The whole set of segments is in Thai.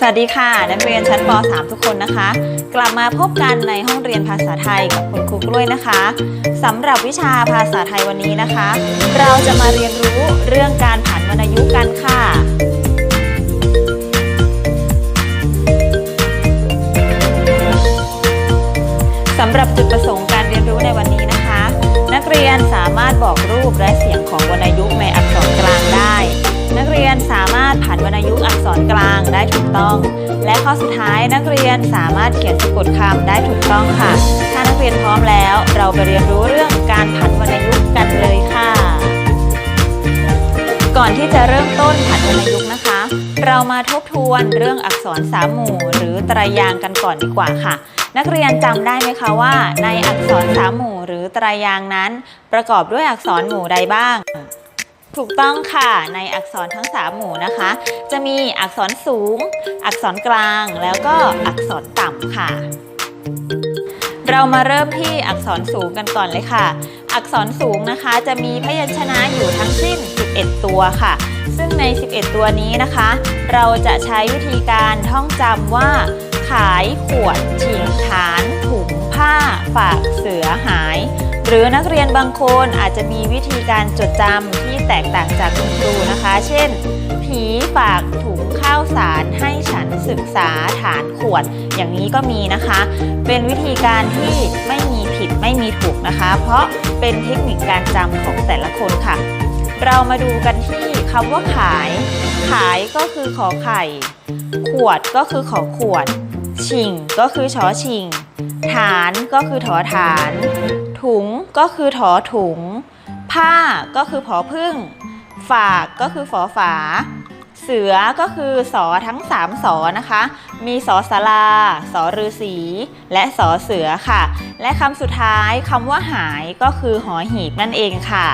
สวัสดีค่ะนักเรียนชั้นป .3 ทุกคนนะคะ กลับมาพบกันในห้องเรียนภาษาไทยกับคุณครูกล้วยนะคะสำหรับวิชาภาษาไทยวันนี้นะคะ เราจะมาเรียนรู้เรื่องการผันวรรณยุกต์กันค่ะ สำหรับจุดประสงค์การเรียนรู้ในวันนี้นะคะ นักเรียนสามารถบอกรูปและเสียงของวรรณยุกต์ในอักษรกลางได้ นักเรียนสามารถผันวรรณยุกต์อักษรกลางได้ถูกต้อง และข้อสุดท้ายนักเรียนสามารถเขียนสะกดคำได้ถูกต้องค่ะ ถ้านักเรียนพร้อมแล้ว เราไปเรียนรู้เรื่องการผันวรรณยุกต์กันเลยค่ะ ก่อนที่จะเริ่มต้นผันวรรณยุกต์นะคะ เรามาทบทวนเรื่องอักษรสามหมู่ หรือตรายางกันก่อนดีกว่าค่ะนักเรียนจำได้ไหมคะว่า ในอักษรสามหมู่หรือตรายางนั้น ประกอบด้วยอักษรหมู่ใดบ้าง ถูกต้องค่ะในอักษรทั้ง 3 หมู่นะคะ จะมีอักษรสูง อักษรกลางแล้วก็อักษรต่ำค่ะ เรามาเริ่มที่อักษรสูงกันก่อนเลยค่ะ อักษรสูงนะคะ จะมีพยัญชนะอยู่ทั้งสิ้น 11 ตัวค่ะ ซึ่งใน 11 ตัวนี้นะคะ เราจะใช้วิธีการท่องจำว่า ขายขวดฉิงฐานถุงผ้า ฝากเสือหาย หรือนักเรียนบางคนอาจจะมีวิธีการจดจำ แตกต่างจากคุณครูนะคะ เช่น ผีฝากถุงข้าวสารให้ฉันศึกษาฐานขวด อย่างนี้ก็มีนะคะ เป็นวิธีการที่ไม่มีผิดไม่มีถูกนะคะ เพราะเป็นเทคนิคการจำของแต่ละคนค่ะ เรามาดูกันที่คำว่าขาย ขายก็คือขอไข่ ขวดก็คือขอขวด ชิงก็คือชอชิง ฐานก็คือถอฐาน ถุงก็คือถอถุง ผ้าก็คือผอพึ่ง ฝากก็คือฝอฝา เสือก็คือสอทั้ง 3สอนะคะ มีสอสาราสอฤาษีและสอเสือค่ะ และคำสุดท้ายคำว่าหายก็คือหอหีบนั่นเองค่ะ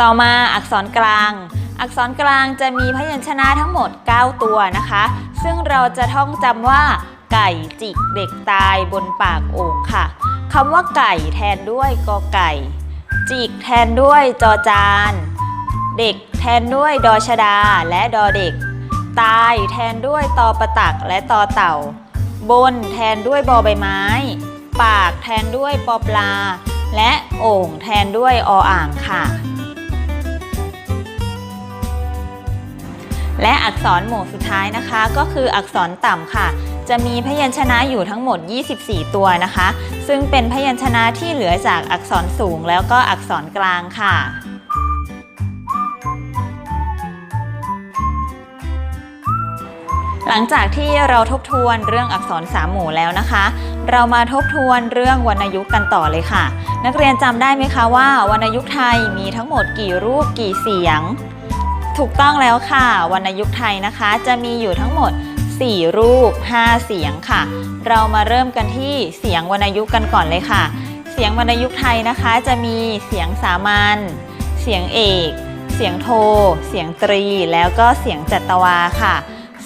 ต่อมาอักษรกลางอักษรกลางจะมีพยัญชนะทั้งหมด 9 ตัวนะคะ ซึ่งเราจะท่องจำว่า ไก่จิกเด็กตายบนปากโอ่งค่ะ คำว่าไก่แทนด้วยกอไก่ จิกแทนด้วยจอจาน เด็กแทนด้วยดอชดาและดอเด็ก ตายแทนด้วยตอประตักและตอเต่า บนแทนด้วยบอใบไม้ ปากแทนด้วยปอปลา และโอ่งแทนด้วยออ่างค่ะ และอักษรหมู่สุดท้ายนะคะ ก็คืออักษรต่ำค่ะ จะมีพยัญชนะอยู่ทั้งหมด 24 ตัวนะคะ ซึ่งเป็นพยัญชนะที่เหลือจากอักษรสูงแล้วก็อักษรกลางค่ะ หลังจากที่เราทบทวนเรื่องอักษรสามหมู่แล้วนะคะ เรามาทบทวนเรื่องวรรณยุกต์กันต่อเลยค่ะ นักเรียนจำได้ไหมคะว่าวรรณยุกต์ไทยมีทั้งหมดกี่รูปกี่เสียง ถูกต้องแล้วค่ะ วรรณยุกต์ไทยนะคะ จะมีอยู่ทั้งหมด 4 รูป 5 เสียงค่ะ เรามาเริ่มกันที่เสียงวรรณยุกต์กันก่อนเลยค่ะ เสียงวรรณยุกต์ไทยนะคะจะมีเสียงสามัญ เสียงเอก เสียงโท เสียงตรี แล้วก็เสียงจัตวาค่ะ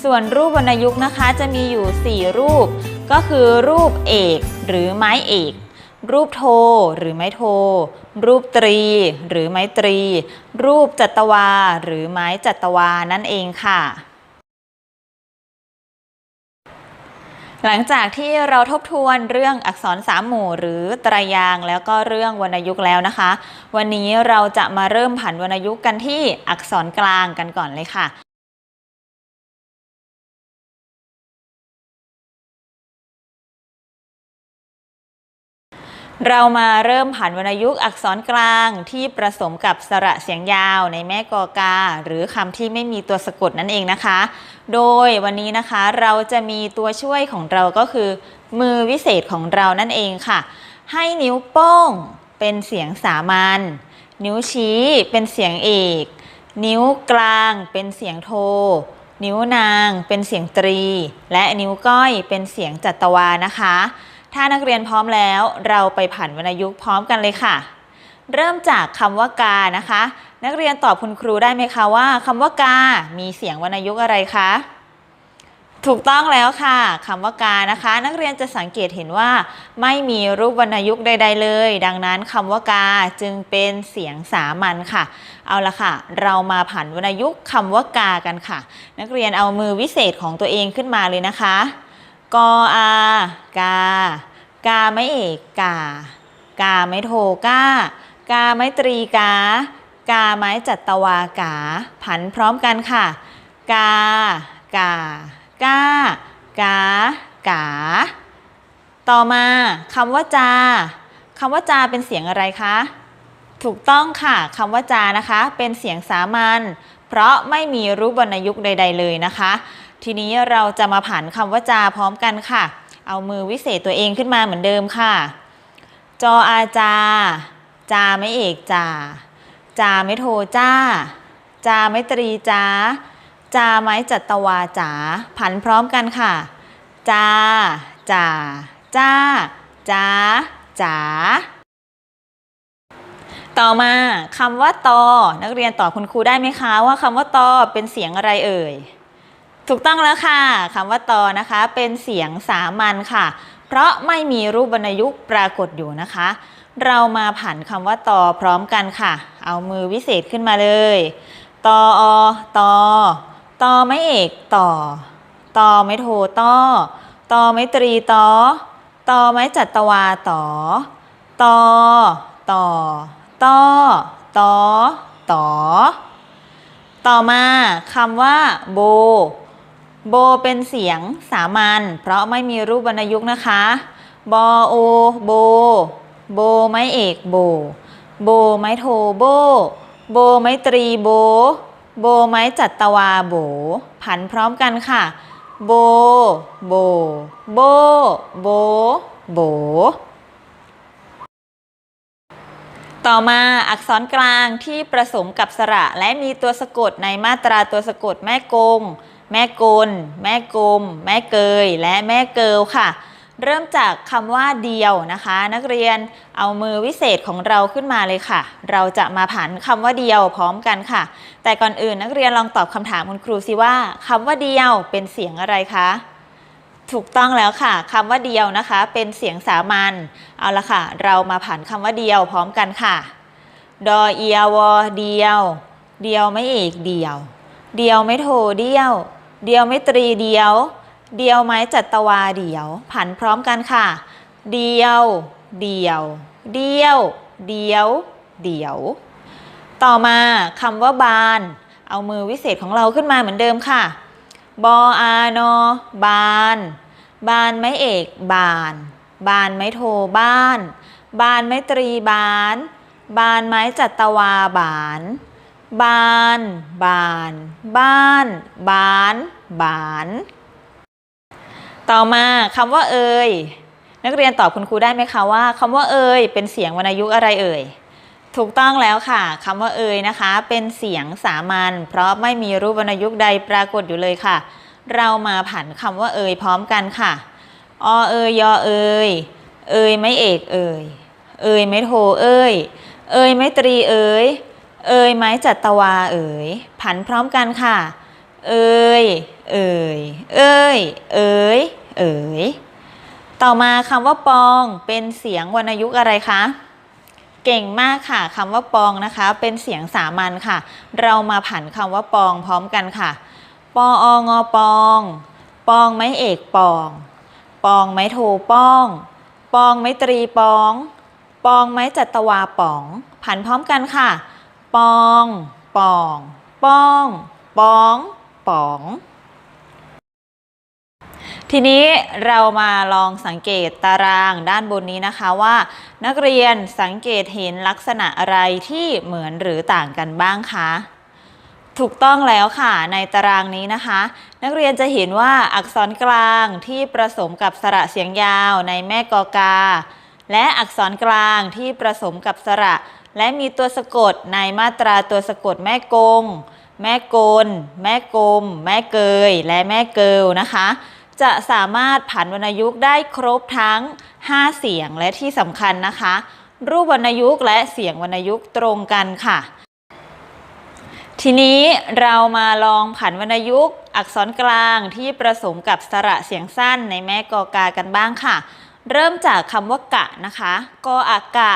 ส่วนรูปวรรณยุกต์นะคะจะมีอยู่ 4 รูป ก็คือรูปเอกหรือไม้เอกรูปโทหรือไม้โท รูปตรี หรือไม้ตรี รูปจัตวา หรือไม้จัตวานั่นเองค่ะ หลังจากที่เราทบทวนเรื่องอักษรสามหมู่หรือตรายางค์แล้วก็เรื่องวรรณยุกต์แล้วนะคะ วันนี้เราจะมาเริ่มผันวรรณยุกต์กันที่อักษรกลางกันก่อนเลยค่ะ เรามาเริ่มผันวรรณยุกต์อักษรกลางที่ผสมกับสระเสียงยาวในแม่กอกา หรือคำที่ไม่มีตัวสะกดนั่นเองนะคะ โดยวันนี้นะคะเราจะมีตัวช่วยของเราก็คือ มือวิเศษของเรานั่นเองค่ะ ให้นิ้วโป้งเป็นเสียงสามัญนิ้วชี้เป็นเสียงเอก นิ้วกลางเป็นเสียงโท นิ้วนางเป็นเสียงตรี และนิ้วก้อยเป็นเสียงจัตวานะคะ ถ้านักเรียนพร้อมแล้วเราไปผันวรรณยุกต์พร้อมกันเลยค่ะ เริ่มจากคำว่ากานะคะ นักเรียนตอบคุณครูได้ไหมคะว่าคำว่ากา มีเสียงวรรณยุกต์อะไรคะถูกต้องแล้วค่ะคำว่ากานะคะ นักเรียนจะสังเกตเห็นว่า ไม่มีรูปวรรณยุกต์ใด ๆ เลย ดังนั้นคำว่ากาจึงเป็นเสียงสามัญค่ะ เอาละค่ะ เรามาผันวรรณยุกต์คำว่ากากันค่ะ นักเรียนเอามือวิเศษของตัวเองขึ้นมาเลยนะคะ กออากา กาไม่เอกกา กาไม่โทก้า กาไม่ตรีกา กาไม้จัตวากา ผันพร้อมกันค่ะ กา กากากา กา ต่อมาคำว่าจาคำว่าจาเป็นเสียงอะไรคะ ถูกต้องค่ะคำว่าจานะคะ เป็นเสียงสามัญเพราะไม่มีรูปวรรณยุกต์ใด ๆ เลยนะคะ ทีนี้เราจะมาผันคำว่าจาพร้อมกันค่ะ เอามือวิเศษตัวเองขึ้นมาเหมือนเดิมค่ะ จออาจา จาไม่เอกจา จาไม่โทจ้า จาไม่ตรีจา จาไม้จัตวาจา ผันพร้อมกันค่ะ จาจ่าจ้า จา จ๋าต่อมาคำว่าตอ นักเรียนตอบคุณครูได้ไหมคะว่าคำว่าตอเป็นเสียงอะไรเอ่ย ถูกต้องแล้วค่ะคำว่าตอนะคะ เป็นเสียงสามัญค่ะ เพราะไม่มีรูปวรรณยุกต์ปรากฏอยู่นะคะ เรามาผันคำว่าตอพร้อมกันค่ะ เอามือวิเศษขึ้นมาเลยตออตอตอไม่เอกต่อตอไม่โทตอตอไม่ตรีตอตอไม่จัตวาต่อตอต่อตอตอต่อต่อมาคำว่าโบ โบเป็นเสียงสามัญเพราะไม่มีรูปวรรณยุกต์นะคะ บอโอโบ โบไม้เอกโบ โบไม้โทโบ โบไม้ตรีโบ โบไม้จัตวาโบ ผันพร้อมกันค่ะ โบ โบ โบ โบ โบ ต่อมาอักษรกลางที่ประสมกับสระและมีตัวสะกดในมาตราตัวสะกดแม่กง แม่กล แม่กลม แม่เกย และแม่เกิลค่ะ เริ่มจากคำว่าเดียวนะคะ นักเรียนเอามือวิเศษของเราขึ้นมาเลยค่ะ เราจะมาผันคำว่าเดียวพร้อมกันค่ะ แต่ก่อนอื่นนักเรียนลองตอบคำถามคุณครูสิว่าคำว่าเดียวเป็นเสียงอะไรคะถูกต้องแล้วค่ะคำว่าเดียวนะคะ เป็นเสียงสามัญเอาละค่ะ เรามาผันคำว่าเดียวพร้อมกันค่ะ ดอเอียวอเดียว เดียวไม่เอกเดียว เดียวไม่โทเดียว เดียวไม่ตรีเดียว เดียวไม้จัตวาเดียว ผันพร้อมกันค่ะ เดียว เดียว เดียว เดียว เดียว ต่อมาคำว่าบาน เอามือวิเศษของเราขึ้นมาเหมือนเดิมค่ะบออานอบาน บานไม้เอกบาน บานไม้โทบ้าน บานไม้ตรีบาน บานไม้จัตวาบาน บาน บาน บ้าน บาน บาน ต่อมาคำว่าเอ่ยนักเรียนตอบคุณครูได้ไหมคะว่าคำว่าเอ่ยเป็นเสียงวรรณยุกต์อะไรเอ่ยถูกต้องแล้วค่ะคำว่าเอ่ยนะคะ เป็นเสียงสามัญเพราะไม่มีรูปวรรณยุกต์ใดปรากฏอยู่เลยค่ะ เรามาผันคำว่าเอ่ยพร้อมกันค่ะอเอ่ยยอเอ่ยเอ่ยไม่เอกเอ่ยเอ่ยไม่โทเอ่ยเอ่ยไม่ตรีเอ่ย เอ่ยไม้จัตวาเอ่ยผันพร้อมกันค่ะ เอ่ยเอ่ยเอ่ยเอ่ยเอ่ยต่อมาคำว่าปองเป็นเสียงวรรณยุกต์อะไรคะเก่งมากค่ะคำว่าปองนะคะ เป็นเสียงสามัญค่ะ เรามาผันคำว่าปองพร้อมกันค่ะ ปอองอปอง ปองไม้เอกปอง ปองไม้โทป้อง ปองไม้ตรีปอง ปองไม้จัตวาปอง ผันพร้อมกันค่ะ ปองปองป้องปองปอง ทีนี้เรามาลองสังเกตตารางด้านบนนี้นะคะว่า นักเรียนสังเกตเห็นลักษณะอะไรที่เหมือนหรือต่างกันบ้างคะถูกต้องแล้วค่ะในตารางนี้นะคะ นักเรียนจะเห็นว่าอักษรกลางที่ประสมกับสระเสียงยาวในแม่กอกา และอักษรกลางที่ประสมกับสระ และมีตัวสะกดในมาตราตัวสะกดแม่กง แม่กล แม่กลม แม่เกย และแม่เกิลนะคะ จะสามารถผันวรรณยุกต์ได้ครบทั้ง 5 เสียงและที่สำคัญนะคะ รูปวรรณยุกต์และเสียงวรรณยุกต์ตรงกันค่ะ ทีนี้เรามาลองผันวรรณยุกต์อักษรกลางที่ประสมกับสระเสียงสั้นในแม่กอกากันบ้างค่ะ เริ่มจากคำว่ากะนะคะกออากะ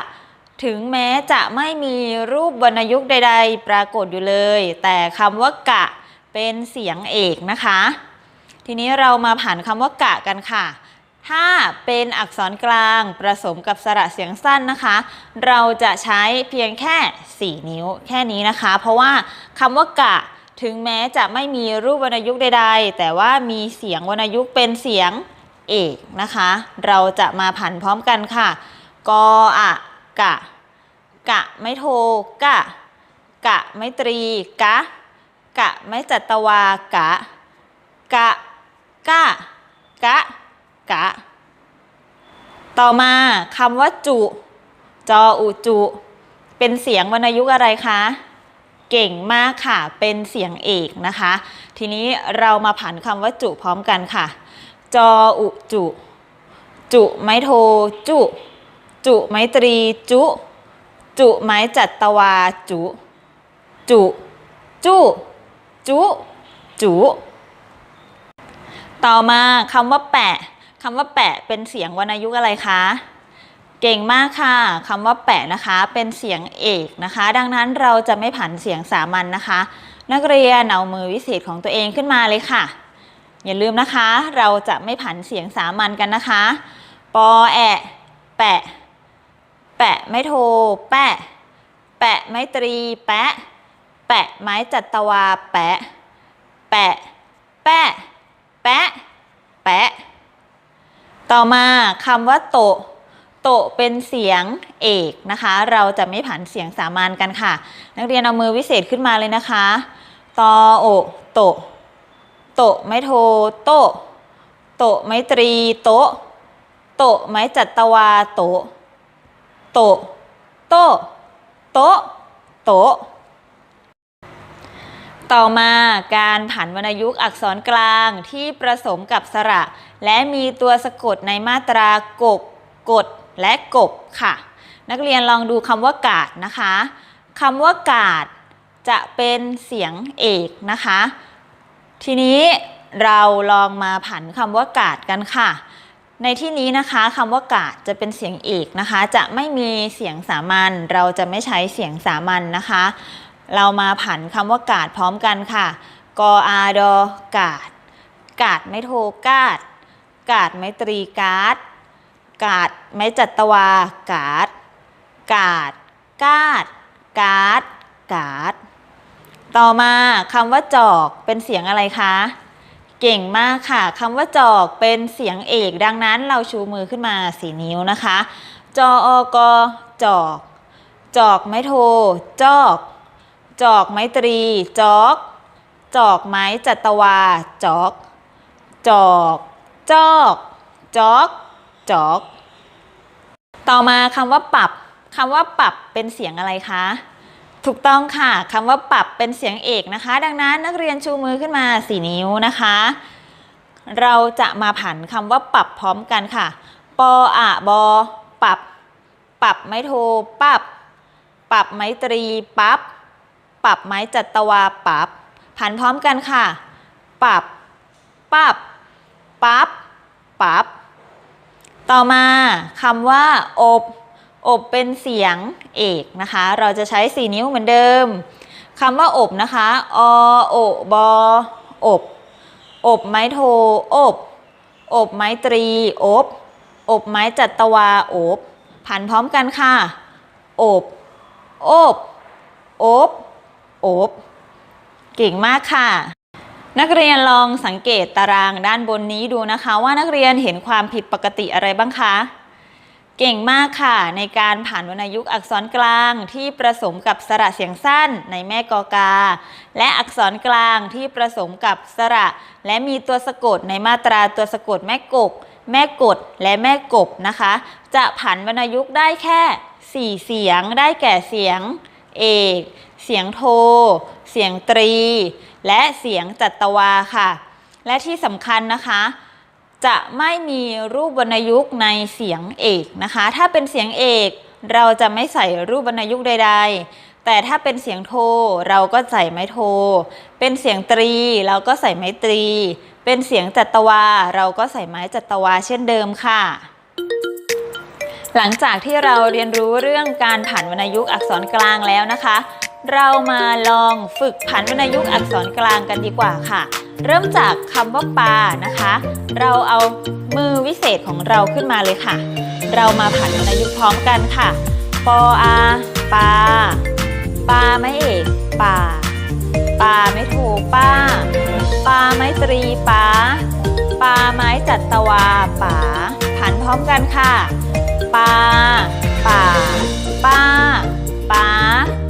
ถึงแม้จะไม่มีรูปวรรณยุกต์ใด ๆ ปรากฏอยู่เลย แต่คำว่ากะเป็นเสียงเอกนะคะ ทีนี้เรามาผ่านคำว่ากะกันค่ะ ถ้าเป็นอักษรกลางประสมกับสระเสียงสั้นนะคะ เราจะใช้เพียงแค่ 4 นิ้วแค่นี้นะคะ เพราะว่าคำว่ากะถึงแม้จะไม่มีรูปวรรณยุกต์ใด ๆ แต่ว่ามีเสียงวรรณยุกต์เป็นเสียง เอกนะคะ เราจะมาผันพร้อมกันค่ะ กออะกะ กะไม่โทกะ กะไม่ตรีกะ กะไม่จัตวากะ กะกะกะกะ ต่อมาคำว่าจุ จออุจุ เป็นเสียงวรรณยุกอะไรคะเก่งมากค่ะ เป็นเสียงเอกนะคะ ทีนี้เรามาผันคำว่าจุพร้อมกันค่ะ จออุจุ จุไม้โท จุ จุไม้ตรี จุ จุไม้จัตวา จุ จุ จุ จุจุต่อมาคำว่าแปะคำว่าแปะเป็นเสียงวรรณยุกต์อะไรคะ เก่งมากค่ะคำว่าแปะนะคะ เป็นเสียงเอกนะคะ ดังนั้นเราจะไม่ผันเสียงสามัญนนะคะ นักเรียนเอามือวิเศษของตัวเองขึ้นมาเลยค่ะ อย่าลืมนะคะ เราจะไม่ผันเสียงสามัญกันนะคะ ปอแอะแปะ แปะไม่โท แปะ แปะไม่ตรี แปะ แปะไม้จัตวา แปะ แปะ แปะ แปะ แปะ ต่อมาคำว่าโตโตเป็นเสียงเอกนะคะ เราจะไม่ผันเสียงสามัญกันค่ะ นักเรียนเอามือวิเศษขึ้นมาเลยนะคะ ตอโอโต โตไม่โทโตโตไม่ตรีโตโตไม้จัตวาโตโตโตโตโตต่อมาการผันวรรณยุกต์อักษรกลางที่ประสมกับสระ และมีตัวสะกดในมาตรากบกดและกบค่ะ นักเรียนลองดูคำว่ากาดนะคะคำว่ากาดจะเป็นเสียงเอกนะคะ ทีนี้เราลองมาผันคำว่ากาดกันค่ะ ในที่นี้นะคะคำว่ากาดจะเป็นเสียงเอกนะคะ จะไม่มีเสียงสามัญเราจะไม่ใช้เสียงสามัญนะคะ เรามาผันคำว่ากาดพร้อมกันค่ะกออาดอกาด กาดไม่โทกาด กาดไม่ตรีกาด กาดไม่จัตวากาด กาด กาด กาด กาด ต่อมาคำว่าจอกเป็นเสียงอะไรคะ เก่งมากค่ะคำว่าจอกเป็นเสียงเอก ดังนั้นเราชูมือขึ้นมาสีนิ้วนะคะ จออกจอก จอกไม่โท จอก จอกไม้ตรี จอก จอกไม้จัตวา จอก จอก จอก จอก จอก ต่อมาคำว่าปรับคำว่าปรับเป็นเสียงอะไรคะ ถูกต้องค่ะคำว่าปรับเป็นเสียงเอกนะคะ ดังนั้นนักเรียนชูมือขึ้นมาสี่นิ้วนะคะ เราจะมาผันคำว่าปรับพร้อมกันค่ะ ปออะบอปรับ ปรับไม่โทปรับ ปรับไม้ตรีปั๊บปรับไม้จัตวาปับ ผันพร้อมกันค่ะ ปรับปรับปั๊บปั๊บต่อมาคำว่า อบ อบเป็นเสียงเอกนะคะ เราจะใช้สี่นิ้วเหมือนเดิมคำว่าอบนะคะอโอบออบอบไม้โทอบ อบไม้ตรีอบ อบไม้จัตวาอบผันพร้อมกันค่ะ อบ อบ อบ อบ เก่งมากค่ะ นักเรียนลองสังเกตตารางด้านบนนี้ดูนะคะ ว่านักเรียนเห็นความผิดปกติอะไรบ้างคะ เก่งมากค่ะ ในการผ่านวรรณยุกต์อักษรกลางที่ประสมกับสระเสียงสั้นในแม่กอกา และอักษรกลางที่ประสมกับสระ และมีตัวสะกดในมาตราตัวสะกดแม่กก แม่กดและแม่กบนะคะ จะผันวรรณยุกต์ได้แค่ 4 เสียงได้แก่เสียง เอก เสียงโท เสียงตรี และเสียงจัตวาค่ะ และที่สำคัญนะคะ จะไม่มีรูปวรรณยุกต์ในเสียงเอกนะคะ ถ้าเป็นเสียงเอกเราจะไม่ใส่รูปวรรณยุกต์ใด ๆ แต่ถ้าเป็นเสียงโทเราก็ใส่ไม้โท เป็นเสียงตรีเราก็ใส่ไม้ตรี เป็นเสียงจัตวา เราก็ใส่ไม้จัตวาเช่นเดิมค่ะ หลังจากที่เราเรียนรู้เรื่องการผันวรรณยุกต์อักษรกลางแล้วนะคะ เรามาลองฝึกผันวรรณยุกต์อักษรกลางกันดีกว่าค่ะ เริ่มจากคำว่าปลานะคะ เราเอามือวิเศษของเราขึ้นมาเลยค่ะ เรามาผันวรรณยุกต์พร้อมกันค่ะปออาปลาปลาไม่เอกป่าปลาไม่โทป้าปลาไม้ตรีป้าปลาไม้จัตวาป๋าผันพร้อมกันค่ะปาป่าป้าป๋าปา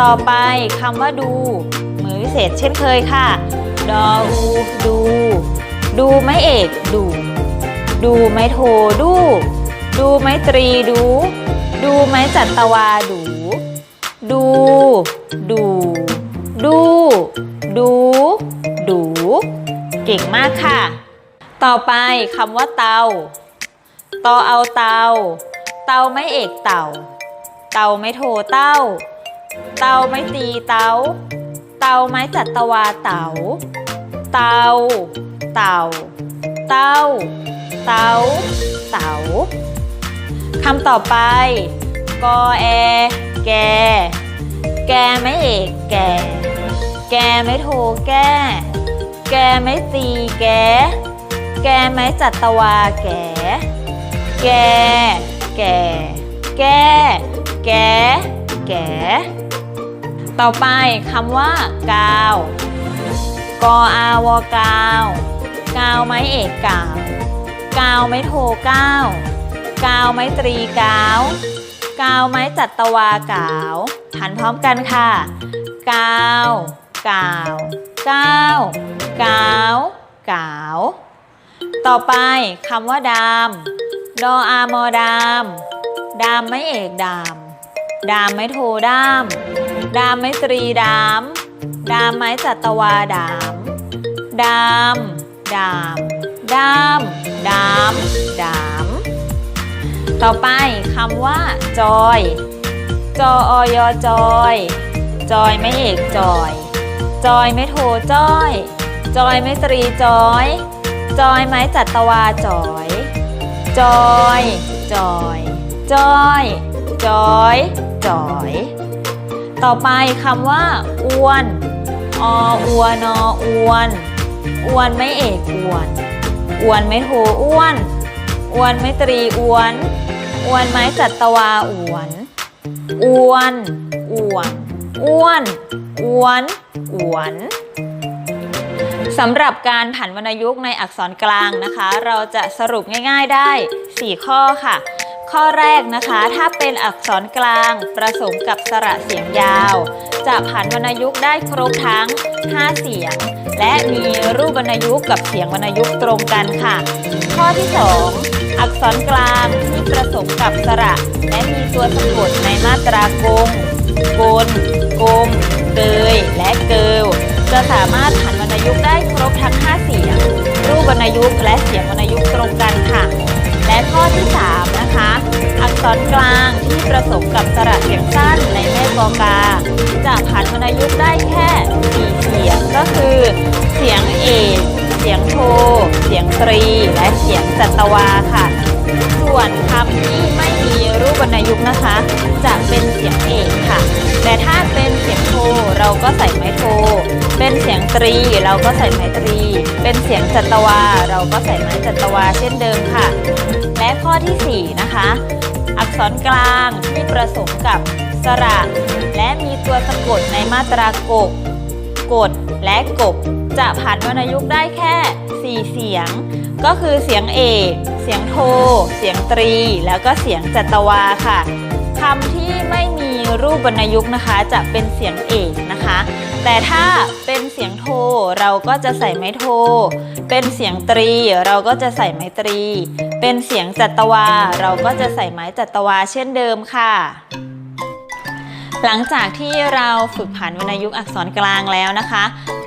ต่อไปคำว่าดู มือวิเศษเช่นเคยค่ะ ดออูดู ดูไม่เอกดู ดูไม่โทดู ดูไม่ตรีดู ดูไม่จัตวาดู ดู ดู ดู ดู ดู เก่งมากค่ะ ต่อไปคำว่าเตาต่อเอาเตา เตาไม่เอกเต่า เตาไม่โทเต้า เตาไม่ตีเตา เตาไม้จัตวาเตา เตา เตา เต้าเตา เตาคำต่อไป กอแอ แก แกไม่เอกแก แกไม่โทแก้ แกไม่ตีแก แกไม่จัตวาแก แก แก แก แก แก ต่อไปคำว่ากาว กออาวกาว กาวไม้เอกกาว กาวไม้โทก้าว กาวไม้ตรีกาว กาวไม้จัตวากาวหันพร้อมกันค่ะ กาว กาวกาวกาวกาว ต่อไปคำว่าดาม ดออามอดาม ดามไม่เอกดาม ดามไม่โทดาม ดามไม่ตรีดาม ดามไม้จัตวาดาม ดาม ดาม ดาม ดาม ดาม ต่อไปคำว่า จอย จออยจอย จอยไม่เอกจอย จอยไม่โทจ้อย จอยไม่ตรีจอย จอยไม้จัตวาจอย จอย จอย จอย จอย จอย ต่อไปคำว่าอ้วนออัวนออ้วนอ้วนไม่เอกอ้วนอ้วนไม่โทอ้วนอ้วนไม่ตรีอ้วนอ้วนไม้จัตวาอ้วนอ้วนอ้วนอ้วนอ้วนอ้วนสำหรับการผันวรรณยุกต์ในอักษรกลางนะคะ เราจะสรุปง่าย ๆได้ 4 ข้อค่ะ ข้อแรกนะคะ ถ้าเป็นอักษรกลางประสมกับสระเสียงยาว จะผันวรรณยุกต์ได้ครบทั้ง 5 เสียง และมีรูปวรรณยุกต์กับเสียงวรรณยุกต์ตรงกันค่ะ ข้อที่ 2 อักษรกลางที่ประสมกับสระ และมีตัวสะกดในมาตรากงกลกงเกยและเกิล จะสามารถผันวรรณยุกต์ได้ครบทั้ง 5 เสียง รูปวรรณยุกต์และเสียงวรรณยุกต์ตรงกันค่ะ และข้อที่ 3 นะคะ อักษรกลางที่ประสมกับสระเสียงสั้นในแม่กอกา จะผันวรรณยุกต์ได้แค่ 4 เสียงก็คือ เสียงเอกเสียงโท เสียงตรี และเสียงจัตวาค่ะ ส่วนคำที่ไม่มีรูปวรรณยุกต์นะคะ จะเป็นเสียงเอกค่ะ แต่ถ้าเป็นเสียงโทเราก็ใส่ไม้โท เป็นเสียงตรีเราก็ใส่ไม้ตรี เป็นเสียงจัตวา เราก็ใส่ไม้จัตวาเช่นเดิมค่ะ และข้อทีสี่4 นะคะ อักษรกลางที่ประสมกับสระ และมีตัวสะกดในมาตรากบกดและกบจะผันวรรณยุกต์ได้แค่ 4 เสียง ก็คือเสียงเอกเสียงโท เสียงตรี แล้วก็เสียงจัตวาค่ะคำที่ไม่มีรูปวรรณยุกต์นะคะ จะเป็นเสียงเอกนะคะ แต่ถ้าเป็นเสียงโทเราก็จะใส่ไม้โท เป็นเสียงตรีเราก็จะใส่ไม้ตรี เป็นเสียงจัตวา เราก็จะใส่ไม้จัตวาเช่นเดิมค่ะ หลังจากที่เราฝึกผันวรรณยุกต์อักษรกลางแล้วนะคะ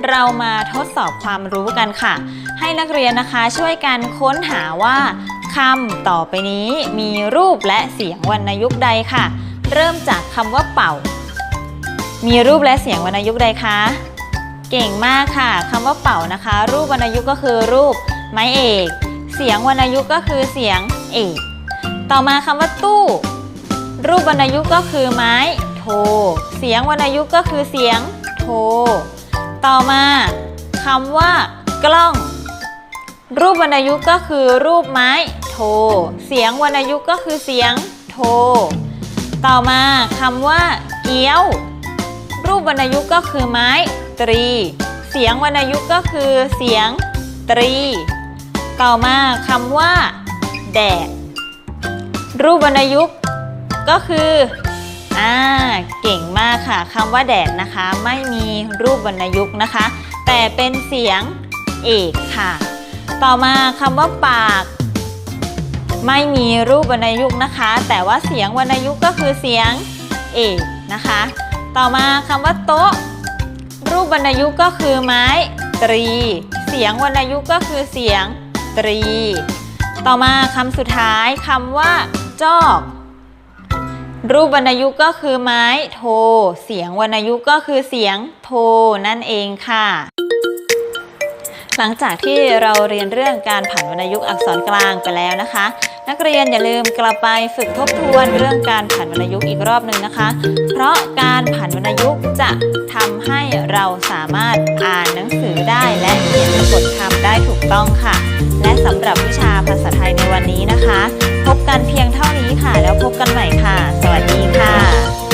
เรามาทดสอบความรู้กันค่ะ ให้นักเรียนนะคะช่วยกันค้นหาว่าคำต่อไปนี้มีรูปและเสียงวรรณยุกต์ใดค่ะ เริ่มจากคำว่าเป่า มีรูปและเสียงวรรณยุกต์ใดคะ เก่งมากค่ะคำว่าเป่านะคะ รูปวรรณยุกต์ก็คือรูปไม้เอก เสียงวรรณยุกต์ก็คือเสียงเอก ต่อมาคำว่าตู้ รูปวรรณยุกต์ก็คือไม้ โท เสียงวรรณยุกต์ก็คือเสียงโท ต่อมาคำว่ากล้อง รูปวรรณยุกต์ก็คือรูปไม้โท เสียงวรรณยุกต์ก็คือเสียงโท ต่อมาคำว่าเกี้ยว รูปวรรณยุกต์ก็คือไม้ตรี เสียงวรรณยุกต์ก็คือเสียงตรี ต่อมาคำว่า แดดรูปวรรณยุกต์ก็คือ อ่าเก่งมากค่ะคำว่าแดดนะคะ ไม่มีรูปวรรณยุกต์นะคะ แต่เป็นเสียงเอกค่ะ ต่อมาคำว่าปาก ไม่มีรูปวรรณยุกต์นะคะ แต่ว่าเสียงวรรณยุกต์ก็คือเสียงเอกนะคะ ต่อมาคำว่าโต๊ะ รูปวรรณยุกต์ก็คือไม้ตรี เสียงวรรณยุกต์ก็คือเสียงตรี ต่อมาคำสุดท้ายคำว่าจอก รูปวรรณยุกต์ก็คือไม้โท เสียงวรรณยุกต์ก็คือเสียงโทนั่นเองค่ะ หลังจากที่เราเรียนเรื่องการผันวรรณยุกต์อักษรกลางไปแล้วนะคะ นักเรียนอย่าลืมกลับไปฝึกทบทวนเรื่องการผันวรรณยุกต์อีกรอบหนึ่งนะคะ เพราะการผันวรรณยุกต์จะทำให้เราสามารถอ่านหนังสือได้และเขียนสะกดคำได้ถูกต้องค่ะ และสำหรับวิชาภาษาไทยในวันนี้นะคะ พบกันเพียงเท่านี้ค่ะ แล้วพบกันใหม่ค่ะ สวัสดีค่ะ